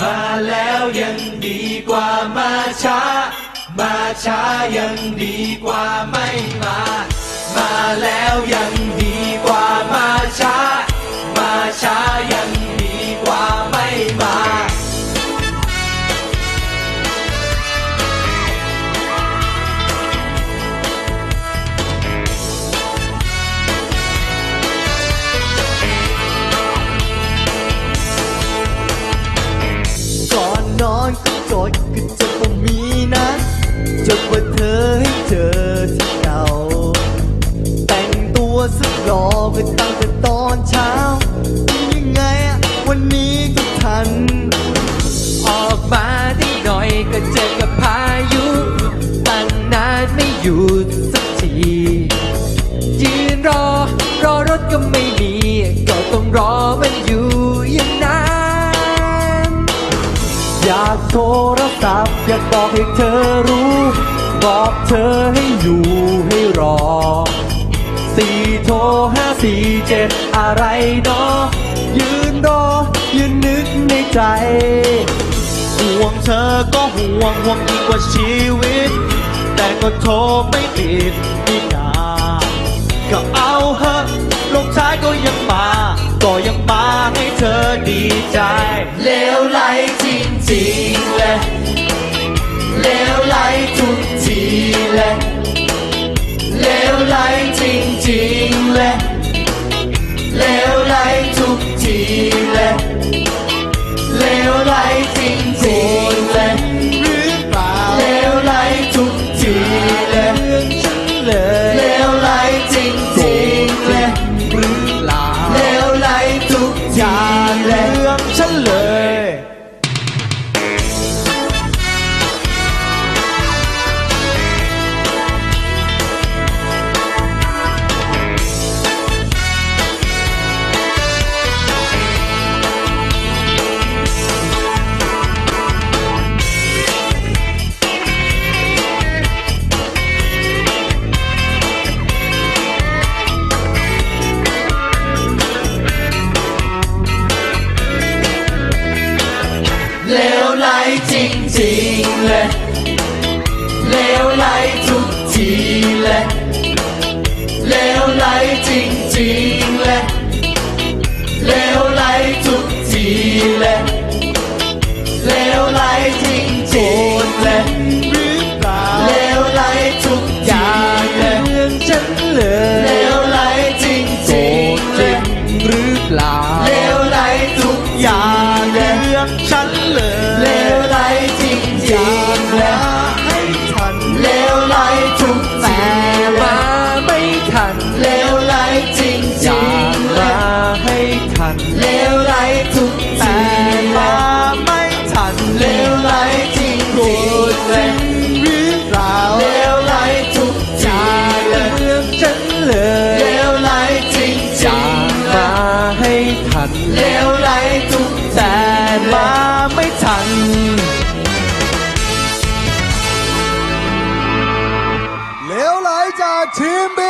มาแล้วยังดีกว่ามาช้า มาช้ายังดีกว่าไม่มา มาแล้วยังดีกว่า อนก็กดก็จะบ่มีนะจดว่าเธอให้เจอที่เก่าแต่งตัวสุดหล่อก็ตั้งแต่ตอนเช้ายังไงอะวันนี้ก็ทัน ออกมาได้หน่อยก็เจอกับพายุตั้งนานไม่อยู่สักทียืนรอรอรถก็ไม่ โทรศัพท์อยากบอกให้เธอรู้ บอกเธอให้อยู่ให้รอสี่โทรห้าสี่เจ็ดอะไรเนาะยืนรอยืนนึกในใจห่วงเธอก็ห่วงห่วงยิ่งกว่าชีวิต แต่ก็โทรไม่ติดนี่นาก็เอาเหอะ ลงท้ายก็ยังมา ก็ยังมาให้เธอดีใจเลวไหลจริงๆเลยเลวไหลทุก จริงๆเลยเลวไหลทุกทีเลยเลวไหลจริงๆเลยเลวไหลทุกทีเลยเลวไหลจริงๆเลยหรือเปล่าเลวไหลทุกออย่าย่างเลยเรื่องฉันเลเลยวไหลจริงๆเลยหรือเปล่าเลวไหลทุกอย่าเลเรื่ยองฉันเลย ทันเลวไหลทุกแต่มาไม่ทัน เลวไหลจากทีมบี